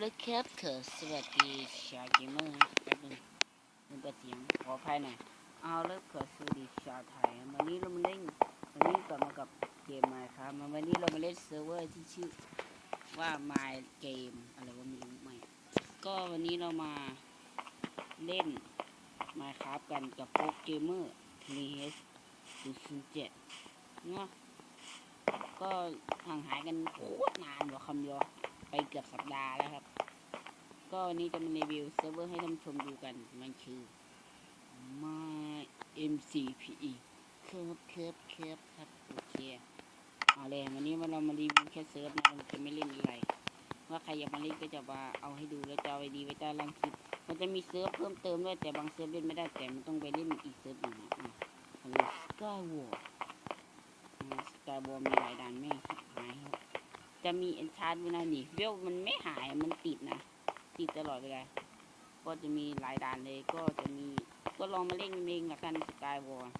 เลยครับเถอะสวัสดีชาวเกมเมอร์แป๊บนึงมันเปิดเสียงขออภัยหน่อยเอาเลยเถอะสวัสดีชาวไทยวันนี้เรามาเล่นวันนี้กลับมากับเกมมาครับวันนี้เรามาเล่นเซิร์ฟเวอร์ที่ชื่อว่า My Game อะไรว่าไม่รู้ไม่ก็วันนี้เรามาเล่น Minecraft กันกับโปรเกมเมอร์ทีเอสศูนย์เจ็ดเนาะก็ห่างหายกันโคตรนานกว่าคำเดียว ไปเกือบสัปดาห์แล้วครับ ก็วันนี้จะมารีวิวเซิร์ฟเวอร์ให้ท่านชมดูกัน มันคือ My MCPE ครับครับครับครับโอเคเอาเลยวันนี้มาเรามารีวิวแค่เซิร์ฟนะเราจะไม่เล่นอะไร ว่าใครอยากมาเล่นก็จะมาเอาให้ดูแล้วจะเอาไอดีไว้ใต้ล่างคลิป มันจะมีเซิร์ฟเพิ่มเติมด้วยแต่บางเซิร์ฟเล่นไม่ได้แต่มันต้องไปเล่นอีกเซิร์ฟหนึ่งนะอะสกายวอร์สกายวอร์มีหลายด่านไม่ชิบหายครับ จะมีเอนชาร์ดเวลานี่เวลมันไม่หายมันติดนะ ติดตลอดเวลาก็จะมีหลายด่านเลยก็จะมีก็ลองมาเล่นเองละกันสกายวอร์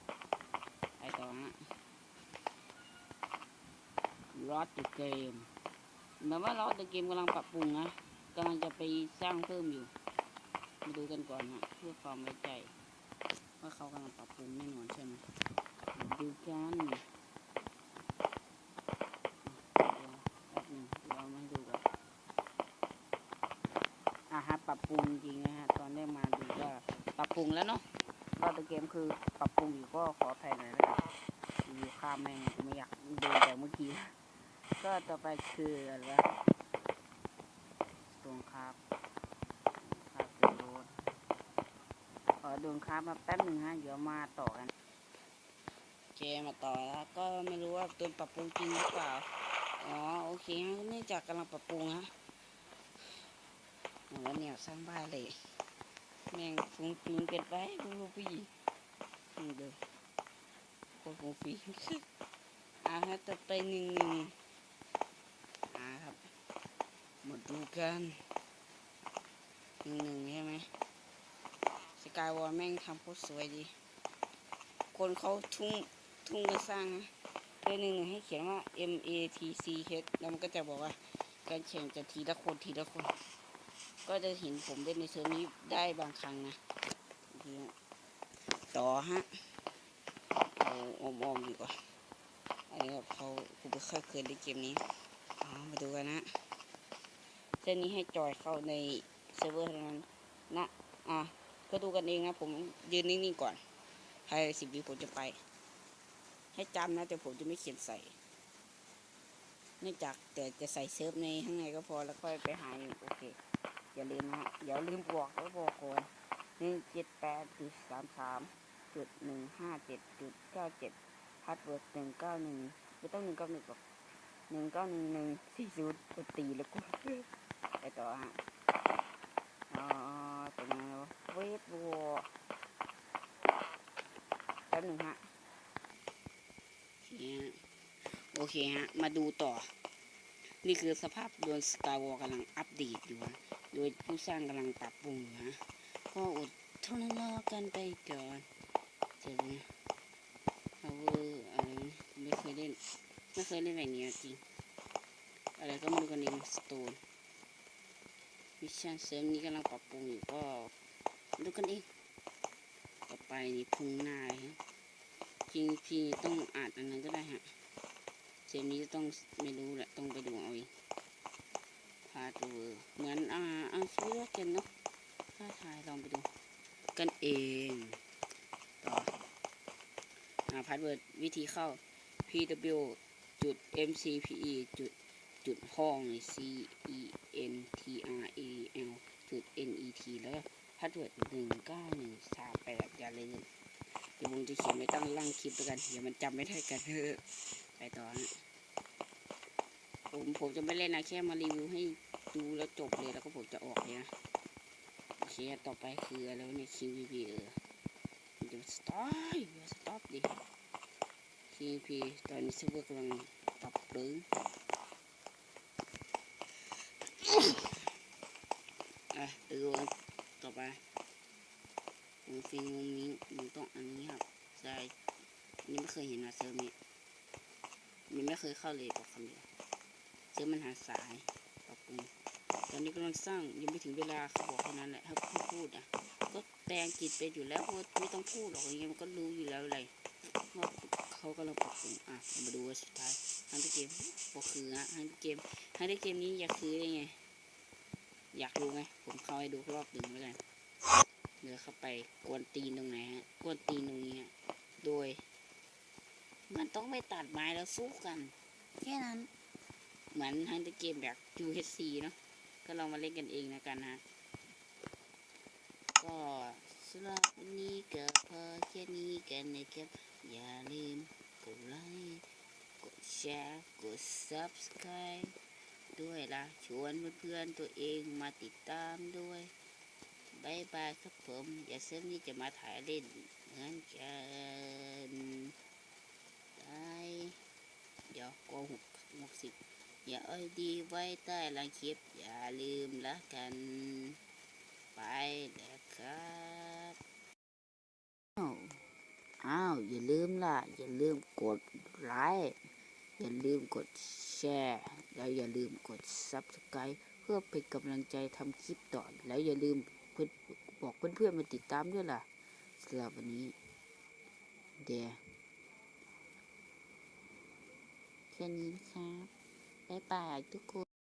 ไปต่อฮะรอดเดอะเกมหมายว่ารอดเดอะเกมกำลังปรับปรุงนะกำลังจะไปสร้างเพิ่มอยู่ มาดูกันก่อนนะเพื่อความไว้ใจ ว่าเขากำลังปรับปรุงแน่นอนใช่ไหมดูกันแป๊บหนึงเรามาดูก่อนอะฮะ ปรุงจริงนะฮะตอนแรกมาดูก็ปรับปรุงแล้วเนาะรอดเกมคือปรับปรุงอยู่ก็ขออภัยหน่อยนะครับอยู่ข้ามแม่งไม่อยากดูแต่เมื่อกี้ก็ต่อไปคืออะไรวะตรงครับครับเป็นโรดขอดูครับมาแป๊บหนึ่งฮะเดี๋ยวมาต่อกันโอเคมาต่อแล้วก็ไม่รู้ว่าตัวปรับปรุงจริงหรือเปล่าอ๋อโอเคฮะเนื่องจากกำลังปรับปรุงฮะ แล้วสร้างบ้านเลยแม่งฟุ้งฟิ้งเกินไปดูลูกพี่นี่ดูโคตรฟุ้งฟิ้งอ่าฮะต่อไปหนึ่งหนึ่งอ่าครับมาดูกันหนึ่งหนึ่งใช่ไหมสกายวอลแม่งทำโคตรสวยดี คนเขาทุ่งทุ่งกันสร้างนะโดยหนึ่งหนึ่งให้เขียนว่า M A T C H แล้วมันก็จะบอกว่าการแข่งจะทีละคนทีละคน ก็จะเห็นผมเล่นในเซิร์ฟนี้ได้บางครั้งนะต่อฮะเอาอมอมๆดีกว่าอันนี้แบบเขาผมไม่ค่อยเคยเล่นเกมนี้เอมาดูกันนะเส้นนี้ให้จอยเข้าในเซิร์ฟเวอร์เท่านั้นนะอะก็ดูกันเองนะผมยืนนิ่งๆก่อนภายในสิบวิผมจะไป ให้จำนะแต่ผมจะไม่เขียนใส่เนื่องจากแต่จะใส่เซิร์ฟในข้างในก็พอแล้วค่อยไปหาอยู่โอเค อย่าลืมนะฮะอย่าลืมบอกแล้วบอกก่อนหนึ่งเจ็ดแปดจุดสามสามจุดหนึ่งห้าเจ็ดจุดเก้าเจ็ดพาสเวิร์ดหนึ่งเก้าหนึ่งไม่ต้องหนึ่งเก้าหนึ่งหรอกหนึ่งเก้าหนึ่งหนึ่งสี่ศูนย์กดตีแล้วกูไปต่อฮะอ๋อตรงนั้นวเวทวอร์แป๊บหนึ่งฮะนี่ยโอเคฮะ มาดูต่อ นี่คือสภาพดวงสตาร์วอลกำลังอัปเดตอยู่นะโดยผู้สร้างกำลังปรับปรุงอยู่นะก็อดทนรอกันไปก่อนเจอไหม power อะไรนะไม่เคยเล่นไม่เคยเล่นแบบนี้จริง อะไรก็ไม่รู้กันเองสโตนมิชชั่นเสริมนี้กำลังปรับปรุงอยู่ก็ดูกันเองต่อไปนี่พุ่งหน้าเลยฮะจริงพี่ต้องอ่านอันนั้นก็ได้ฮะ เกมนี้ต้องไม่รู้แหละต้องไปดูเอาเองพาตัวเหมือนอ่าเอาชีวิตกันเนาะถ้าทายลองไปดู กันเองต่ออาพาสเวิร์ดวิธีเข้า pw จุด mcpe จุดจุดห้อง c e n t r a l จุด n e t แล้วพาสเวิร์ดหนึ่งเก้าหนึ่งสามแปดอย่าเลยเดี๋ยวผมจะเขียนไว้ตั้งล่างคลิปแล้วกันเดี๋ยวมันจำไม่ได้กันเถอะไปต่อนะ ผมผมจะไม่เล่นนะแค่มารีวิวให้ดูแล้วจบเลยแล้วก็ผมจะออกเลยนะโอเคต่อไปคืออะไรวเนี่ย QVP เออมันจะสต็อปอย่าสต็อปดิ QVP ตอนนี้เซิร์ฟเวอร์กำลังปรับปรุงอะดูต่อไปวงฟิงวงนี้มันต้องอันนี้ครับใช่นนี้ไม่เคยเห็นนะเซิร์ฟนี้มันไม่เคยเข้าเลยบอกคำเดียว ซื้อมันหาสายปรับปรุงตอนนี้กำลังสร้างยังไม่ถึงเวลาเขาบอกเท่านั้นแหละถ้าพูดพูดอะก็แปลงจิตไปอยู่แล้วเพราะว่าไม่ต้องพูดหรอกอย่างเงี้ยมันก็รู้อยู่แล้วอะไรว่าเขากำลังปรับปรุงอะมาดูว่าสุดท้ายฮันที่เกมก็คือฮะฮันที่เกมฮันที่เกมนี้อยากคือได้ไง อยากรู้ไหมผมเข้าให้ดูรอบหนึ่งแล้วกันเดี๋ยวเข้าไปกวนตีนตรงไหนฮะกวนตีนตรงนี้ฮะโดย มันต้องไปตัดไม้แล้วสู้กัน แค่นั้น เหมือนฮันที่เกมแบบ UHC เนาะก็ลองมาเล่นกันเองนะกันฮะ ก็สำหรับวันนี้ก็พอแค่นี้กันนะครับ อย่าลืมกดไลค์กดแชร์กด subscribe ด้วยล่ะ ชวนเพื่อนๆตัวเองมาติดตามด้วยบายบายครับผม อย่าเซิร์ฟนี้จะมาถ่ายเล่นเหมือนกันบายเดี๋ยวโกหกหกสิบ อย่าเอ้ยดีไว้ใต้หลังคลิป อย่าลืมละกัน ไปแล้วครับอ้าวอ้าว อย่าลืมล่ะ อย่าลืมกดไลค์อย่าลืมกดแชร์ แล้วอย่าลืมกด Subscribe เพื่อเป็นกำลังใจทำคลิปต่อ แล้วอย่าลืมเพื่อนบอกเพื่อนๆมาติดตามด้วยล่ะสำหรับวันนี้ เดี๋ยวแค่นี้ครับ บ๊ายบายทุกคน